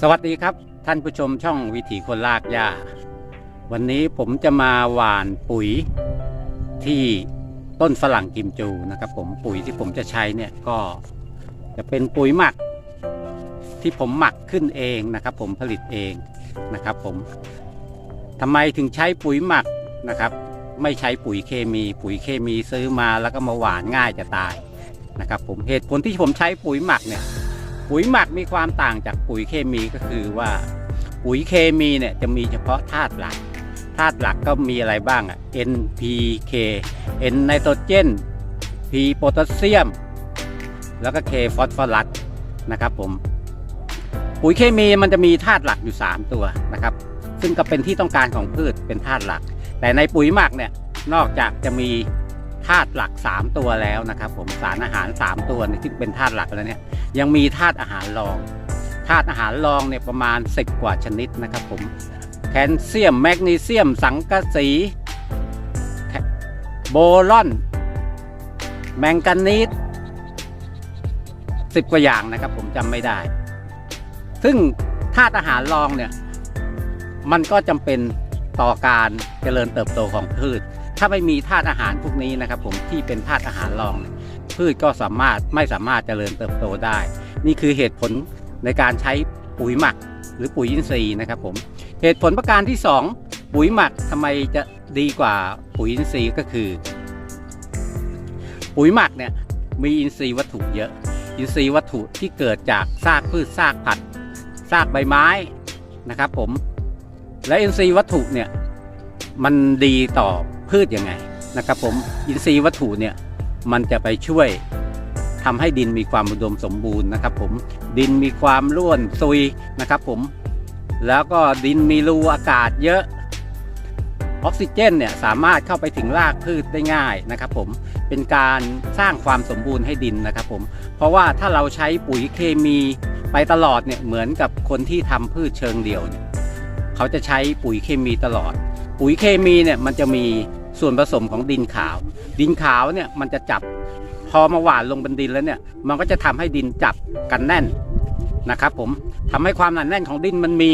สวัสดีครับท่านผู้ชมช่องวิถีคนลากหญ้า วันนี้ผมจะมาหว่านปุ๋ยที่ต้นฝรั่งกิมจูนะครับ ผมปุ๋ยที่ผมจะใช้เนี่ยก็จะเป็นปุ๋ยหมักที่ผมหมักขึ้นเองนะครับ ผมผลิตเองนะครับผมทำไมถึงใช้ปุ๋ยหมักนะครับ ไม่ใช้ปุ๋ยเคมี ปุ๋ยเคมีซื้อมาแล้วก็มาหว่านง่ายจะตายนะครับ ผมเหตุผลที่ผมใช้ปุ๋ยหมักเนี่ย ปุ๋ยหมักมีความต่างจากปุ๋ยเคมีก็คือว่า ปุ๋ยเคมีเนี่ยจะมีเฉพาะธาตุหลักธาตุหลักก็มีอะไรบ้างอะ N P K N ไนโตรเจน P โพแทสเซียม แล้วก็ K ฟอสฟอรัสนะครับผม ปุ๋ยเคมีมันจะมีธาตุหลักอยู่ 3 ตัวนะครับ ซึ่งก็เป็นที่ต้องการของพืชเป็นธาตุหลัก แต่ในปุ๋ยหมักเนี่ยนอกจากจะมี ธาตุหลัก 3 ตัวแล้วนะครับ ผมสารอาหาร 3 ตัวที่เป็นธาตุหลักแล้วเนี่ยยังมีธาตุอาหารรองธาตุอาหารรองเนี่ยประมาณ 10 กว่าชนิดนะครับ ผมแคลเซียมแมกนีเซียม สังกะสีโบรอน แมงกานีสสิบกว่าอย่างนะครับ ผมจำไม่ได้ ซึ่งธาตุอาหารรองเนี่ยมันก็จำเป็นต่อการเจริญเติบโตของพืช ถ้าไม่มีธาตุอาหารพวกนี้นะครับผมที่เป็นธาตุอาหารรอง พืชก็สามารถไม่สามารถเจริญเติบโตได้ นี่คือเหตุผลในการใช้ปุ๋ยหมัก หรือปุ๋ยอินทรีย์นะครับผมเหตุผลประการที่ 2 ปุ๋ยหมักทำไมจะดีกว่าปุ๋ยอินทรีย์ก็คือ ปุ๋ยหมักเนี่ยมีอินทรีย์วัตถุเยอะ อินทรีย์วัตถุที่เกิดจากซากพืชซากผักซากใบไม้นะครับผมและอินทรีย์วัตถุเนี่ยมันดีต่อ พืชยังไงนะครับผมอินทรีย์วัตถุเนี่ยมันจะไปช่วยทำให้ดินมีความอุดมสมบูรณ์นะครับผมดินมีความร่วนซุยนะครับผมแล้วก็ดินมีรูอากาศเยอะออกซิเจนเนี่ยสามารถเข้าไปถึงรากพืชได้ง่ายนะครับผมเป็นการสร้างความสมบูรณ์ให้ดินนะครับผมเพราะว่าถ้าเราใช้ปุ๋ยเคมีไปตลอดเนี่ยเหมือนกับคนที่ทำพืชเชิงเดี่ยวเนี่ยเขาจะใช้ปุ๋ยเคมีตลอด ปุ๋ยเคมีเนี่ยมันจะมีส่วนผสมของดินขาว ดินขาวเนี่ยมันจะจับพอมาหว่านลงบนดินแล้วเนี่ยมันก็จะทำให้ดินจับกันแน่นนะครับผมทำให้ความหนาแน่นของดินมันมี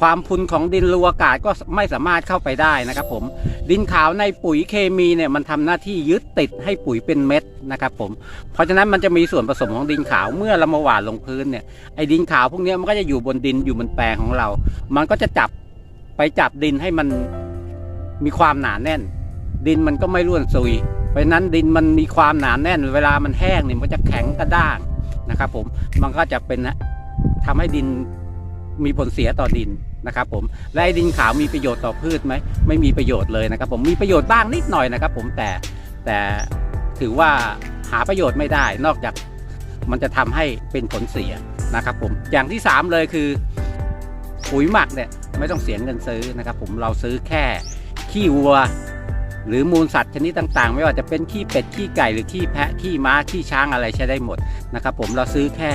ความพุนของดินรูอากาศก็ไม่สามารถเข้าไปได้นะครับผมดินขาวในปุ๋ยเคมีเนี่ยมันทำหน้าที่ยึดติดให้ปุ๋ยเป็นเม็ดนะครับผมเพราะฉะนั้นมันจะมีส่วนผสมของดินขาวเมื่อเรามาหว่านลงพื้นเนี่ยไอ้ดินขาวพวกนี้มันก็จะอยู่บนดินอยู่บนแปลงของเรา มันก็จะจับไปจับดินให้มัน มีความหนาแน่น ดินมันก็ไม่ร่วนซุย เพราะนั้นดินมันมีความหนาแน่น เวลามันแห้งเนี่ยมันจะแข็งกระด้างนะครับ ผมมันก็จะเป็นทำให้ดินมีผลเสียต่อดินนะครับผมและไอ้ดินขาวมีประโยชน์ต่อพืชไหมไม่มีประโยชน์เลยนะครับ ผมมีประโยชน์บ้างนิดหน่อยนะครับ ผมแต่แต่ถือว่าหาประโยชน์ไม่ได้ นอกจากมันจะทำให้เป็นผลเสียนะครับ ผมอย่างที่สามเลยคือปุ๋ยหมักเนี่ยไม่ต้องเสียเงินซื้อนะครับ ผมเราซื้อแค่ ขี้วัว หรือมูลสัตว์ชนิดต่างๆ ไม่ว่าจะเป็นขี้เป็ดขี้ไก่หรือขี้แพะขี้ม้าขี้ช้างอะไรใช้ได้หมดนะครับผมเราซื้อแค่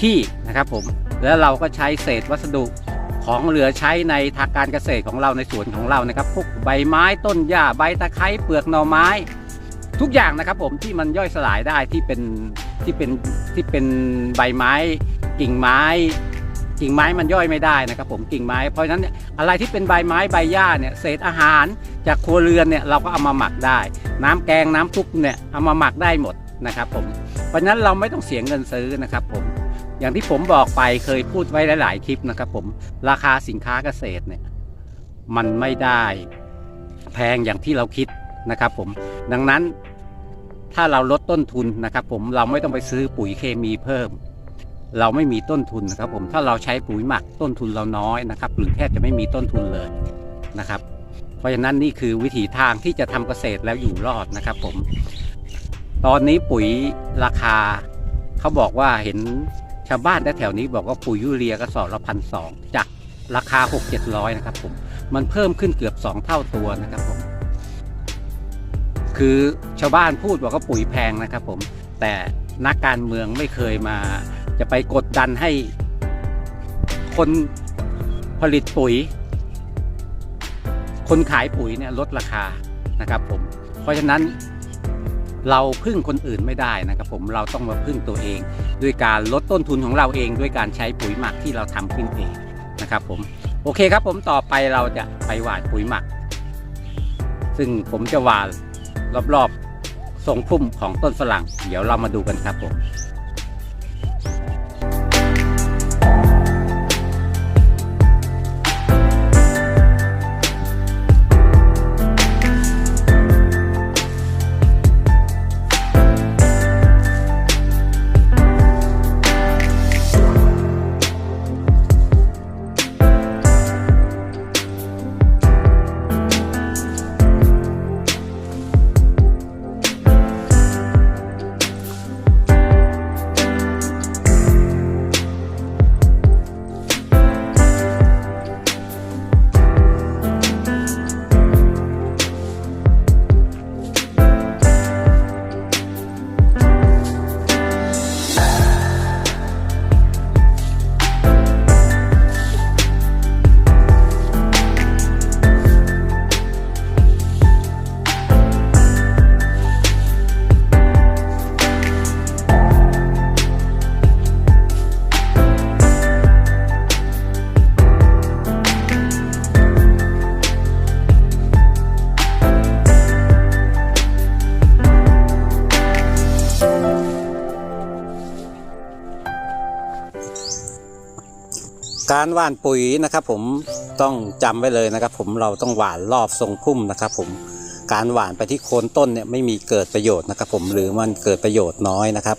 ขี้นะครับผมแล้วเราก็ใช้เศษวัสดุของเหลือใช้ในทางการเกษตรของเราในสวนของเรานะครับพวกใบไม้ต้นหญ้าใบตะไคร้เปลือกหน่อไม้ ทุกอย่างนะครับผมที่มันย่อยสลายได้ที่เป็นที่เป็นที่เป็นใบไม้กิ่งไม้ กิ่งไม้มันย่อยไม่ได้นะครับผมกิ่งไม้เพราะฉะนั้นเนี่ยอะไรที่เป็นใบไม้ใบหญ้าเนี่ยเศษอาหารจากครัวเรือนเนี่ยเราก็เอามาหมักได้ น้ำแกงน้ำซุปเนี่ยเอามาหมักได้หมดนะครับผมเพราะฉะนั้นเราไม่ต้องเสียเงินซื้อนะครับผมอย่างที่ผมบอกไปเคยพูดไว้หลาย ๆ คลิปนะครับผมราคาสินค้าเกษตรเนี่ยมันไม่ได้แพงอย่างที่เราคิดนะครับผมดังนั้นถ้าเราลดต้นทุนนะครับผมเราไม่ต้องไปซื้อปุ๋ยเคมีเพิ่ม เราไม่มีต้นทุนนะครับผมถ้าเราใช้ปุ๋ยหมักต้นทุนเราน้อยนะครับหรือแทบจะไม่มีต้นทุนเลยนะครับ เพราะฉะนั้นนี่คือวิถีทางที่จะทำเกษตรแล้วอยู่รอดนะครับผม ตอนนี้ปุ๋ยราคาเขาบอกว่าเห็นชาวบ้านแถวนี้บอกว่าปุ๋ยยูเรียกระสอบละพันสองจากราคา 6 7 0 0 นะครับผม มันเพิ่มขึ้นเกือบ 2 เท่าตัวนะครับผม คือชาวบ้านพูดบอกว่าปุ๋ยแพงนะครับผม แต่ นักการเมืองไม่เคยมา จะไปกดดันให้คนผลิตปุ๋ย คนขายปุ๋ยเนี่ยลดราคานะครับผม เพราะฉะนั้นเราพึ่งคนอื่นไม่ได้นะครับผมเราต้องมาพึ่งตัวเอง ด้วยการลดต้นทุนของเราเอง ด้วยการใช้ปุ๋ยหมักที่เราทำขึ้นเองนะครับผมโอเคครับผมต่อไปเราจะไปหว่านปุ๋ยหมัก ซึ่งผมจะหว่านรอบๆ ทรงพุ่มของต้นฝรั่ง เดี๋ยวเรามาดูกันครับผม การหว่านปุ๋ยนะครับผมต้องจำไว้เลยนะครับ ผมเราต้องหว่านรอบทรงพุ่มนะครับ ผมการหว่านไปที่โคนต้นเนี่ยไม่มีเกิดประโยชน์นะครับ ผมหรือมันเกิดประโยชน์น้อยนะครับ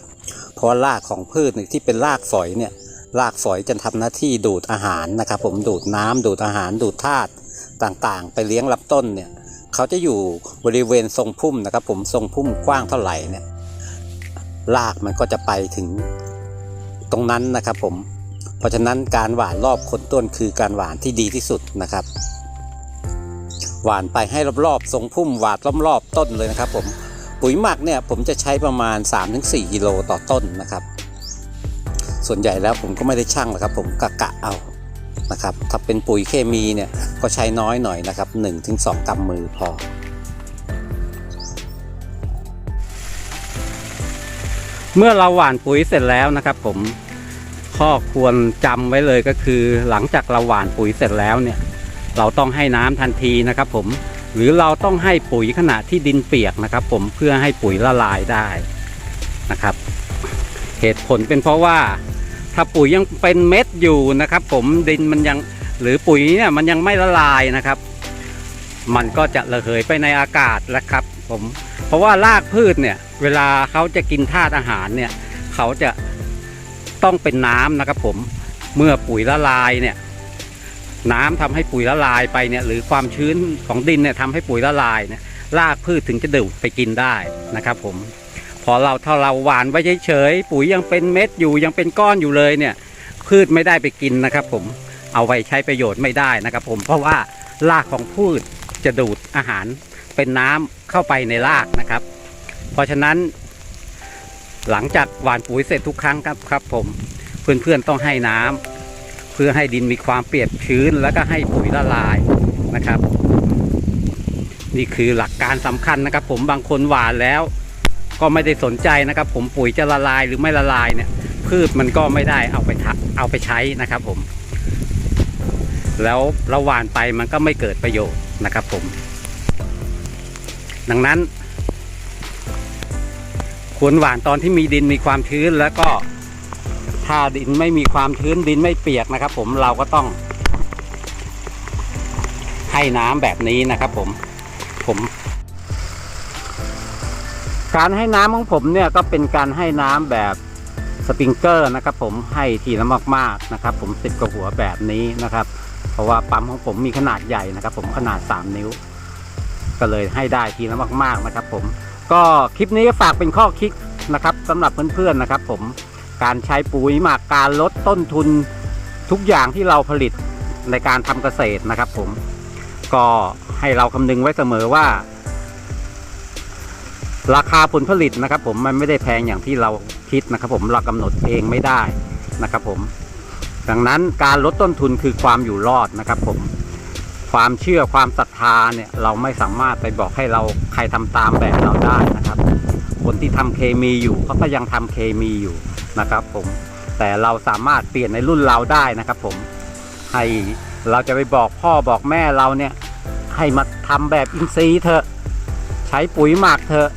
เพราะรากของพืชที่เป็นรากฝอยเนี่ยรากฝอยจะทำหน้าที่ดูดอาหารนะครับ ผมดูดน้ำดูดอาหารดูดธาตุต่างๆ ไปเลี้ยงลำต้นเนี่ยเขาจะอยู่บริเวณทรงพุ่มนะครับ ผมทรงพุ่มกว้างเท่าไหร่เนี่ยรากมันก็จะไปถึงตรงนั้นนะครับผม เพราะฉะนั้นการหว่านรอบคนต้นคือการหว่านที่ดีที่สุดนะครับ หว่านไปให้รอบๆทรงพุ่มหวาดรอบๆต้นเลยนะครับ ผมปุ๋ยหมักเนี่ยผมจะใช้ประมาณ 3-4กิโลต่อต้นนะครับ ส่วนใหญ่แล้วผมก็ไม่ได้ชั่งหรอกครับ ผมกะกะเอานะครับถ้าเป็นปุ๋ยเคมีเนี่ยก็ใช้น้อยหน่อยนะครับ 1-2กำมือพอเมื่อเราหว่านปุ๋ยเสร็จแล้วนะครับผม ข้อควรจำไว้เลยก็คือ หลังจากเราหว่านปุ๋ยเสร็จแล้วเนี่ย เราต้องให้น้ำทันทีนะครับ ผมหรือเราต้องให้ปุ๋ยขณะที่ดินเปียกนะครับ ผมเพื่อให้ปุ๋ยละลายได้นะครับ เหตุผลเป็นเพราะว่าถ้าปุ๋ยยังเป็นเม็ดอยู่นะครับ ผมดินมันยังหรือปุ๋ยเนี่ยมันยังไม่ละลายนะครับ มันก็จะระเหยไปในอากาศแล้วครับ ผม เพราะว่ารากพืชเนี่ย เวลาเขาจะกินธาตุอาหารเนี่ย เขาจะ ต้องเป็นน้ำนะครับผมเมื่อปุ๋ยละลายเนี่ยน้ำทำให้ปุ๋ยละลายไปเนี่ยหรือความชื้นของดินเนี่ยทำให้ปุ๋ยละลายเนี่ยรากพืชถึงจะดูดไปกินได้นะครับผมพอเราถ้าเราหวานไว้เฉยๆปุ๋ยยังเป็นเม็ดอยู่ยังเป็นก้อนอยู่เลยเนี่ยพืชไม่ได้ไปกินนะครับ ผมเอาไว้ใช้ประโยชน์ไม่ได้นะครับ ผมเพราะว่ารากของพืชจะดูดอาหารเป็นน้ำเข้าไปในรากนะครับ เพราะฉะนั้น หลังจากหว่านปุ๋ยเสร็จทุกครั้งครับครับ ผมเพื่อนๆต้องให้น้ำเพื่อให้ดินมีความเปียกชื้น แล้วก็ให้ปุ๋ยละลายนะครับ นี่คือหลักการสำคัญนะครับ ผมบางคนหว่านแล้ว ก็ไม่ได้สนใจนะครับ ผมปุ๋ยจะละลายหรือไม่ละลายเนี่ย พืชมันก็ไม่ได้เอาไปเอาไปใช้นะครับ ผม แล้วราหว่านไปมันก็ไม่เกิดประโยชน์นะครับ ผม ดังนั้น ควรหว่านตอนที่มีดินมีความชื้นแล้วก็ถ้าดินไม่มีความชื้นดินไม่เปียกนะครับ ผมเราก็ต้อง ให้น้ำแบบนี้นะครับ ผมผม การให้น้ำของผมเนี่ยก็เป็นการให้น้ำแบบสปริงเกอร์นะครับ ผมให้ทีละมากๆนะครับ ผมสิบกว่าหัวแบบนี้นะครับ เพราะว่าปั๊มของผมมีขนาดใหญ่นะครับ ผมขนาด 3 นิ้ว ก็เลยให้ได้ทีละมาก ๆนะครับ ผม ก็คลิปนี้ฝากเป็นข้อคิดนะครับสำหรับเพื่อนๆนะครับ ผมการใช้ปุ๋ยหมักการลดต้นทุนทุกอย่างที่เราผลิตในการทำเกษตรนะครับ ผมก็ให้เราคำนึงไว้เสมอว่า ราคาผลผลิตนะครับ ผมมันไม่ได้แพงอย่างที่เราคิดนะครับ ผมเรากำหนดเองไม่ได้นะครับ ผม ดังนั้นการลดต้นทุนคือความอยู่รอดนะครับ ผม ความเชื่อความศรัทธาเนี่ยเราไม่สามารถไปบอกให้เราใครทำตามแบบเราได้นะครับ คนที่ทำเคมีอยู่เขาก็ยังทำเคมีอยู่นะครับ ผมแต่เราสามารถเปลี่ยนในรุ่นเราได้นะครับ ผมให้เราจะไปบอกพ่อบอกแม่เราเนี่ยให้มาทำแบบอินทรีย์เถอะใช้ปุ๋ยหมักเถอะ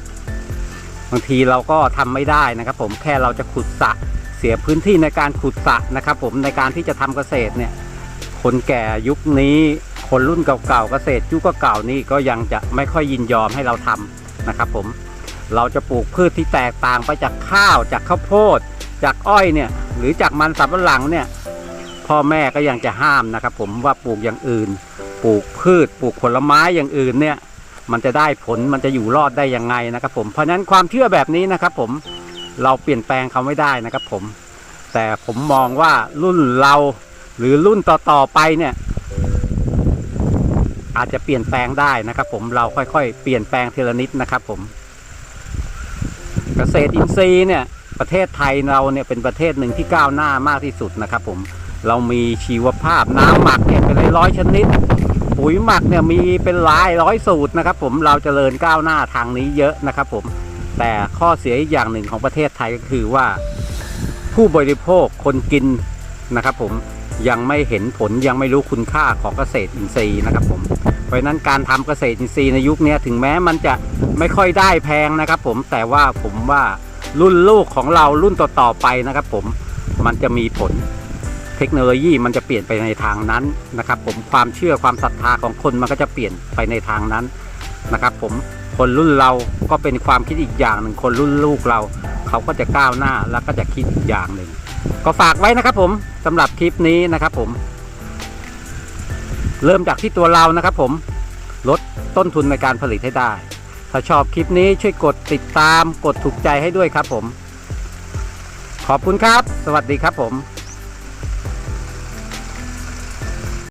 บางทีเราก็ทำไม่ได้นะครับ ผมแค่เราจะขุดสระเสียพื้นที่ในการขุดสระนะครับ ผมในการที่จะทำเกษตรเนี่ยคนแก่ยุคนี้ คนรุ่นเก่าๆเกษตรยุคเก่าๆนี่ก็ยังจะไม่ค่อยยินยอมให้เราทำนะครับผมเราจะปลูกพืชที่แตกต่างไปจากข้าว จากข้าวโพด จากอ้อยเนี่ยหรือจากมันสำปะหลังเนี่ยพ่อแม่ก็ยังจะห้ามนะครับผมว่าปลูกอย่างอื่น ปลูกพืชปลูกผลไม้อย่างอื่นเนี่ยมันจะได้ผลมันจะอยู่รอดได้ยังไงนะครับผมเพราะฉะนั้นความเชื่อแบบนี้นะครับผมเราเปลี่ยนแปลงเขาไม่ได้นะครับผม แต่ผมมองว่ารุ่นเราหรือรุ่นต่อๆไปเนี่ย อาจจะเปลี่ยนแปลงได้นะครับ ผมเราค่อยๆ เปลี่ยนแปลงทีละนิดนะครับ ผม เกษตรอินทรีย์เนี่ย ประเทศไทยเราเนี่ยเป็นประเทศหนึ่งที่ก้าวหน้ามากที่สุดนะครับ ผมเรามีชีวภาพน้ำหมักเนี่ยเป็นร้อยชนิด ปุ๋ยหมักเนี่ยมีเป็นหลายร้อยสูตรนะครับ ผมเราจเจริญก้าวหน้าทางนี้เยอะนะครับ ผมแต่ข้อเสียอีกอย่างหนึ่งของประเทศไทยก็คือว่า ผู้บริโภคคนกินนะครับ ผมยังไม่เห็นผลยังไม่รู้คุณค่าของเกษตรอินทรีย์นะครับ ผม เพราะนั้นการทำเกษตรอินทรีย์ในยุคนี้ถึงแม้มันจะไม่ค่อยได้แพงนะครับผมแต่ว่าผมว่ารุ่นลูกของเรารุ่นต่อๆไปนะครับผมมันจะมีผลเทคโนโลยีมันจะเปลี่ยนไปในทางนั้นนะครับผมความเชื่อความศรัทธาของคนมันก็จะเปลี่ยนไปในทางนั้นนะครับผมคนรุ่นเราก็เป็นความคิดอีกอย่างหนึ่งคนรุ่นลูกเรา เขาก็จะก้าวหน้าแล้วก็จะคิดอีกอย่างหนึ่งก็ฝากไว้นะครับผมสำหรับคลิปนี้นะครับผม เริ่มจากที่ตัวเรานะครับผมลดต้นทุนในการผลิตให้ได้ ถ้าชอบคลิปนี้ช่วยกดติดตามกดถูกใจให้ด้วยครับผม ขอบคุณครับ สวัสดีครับผม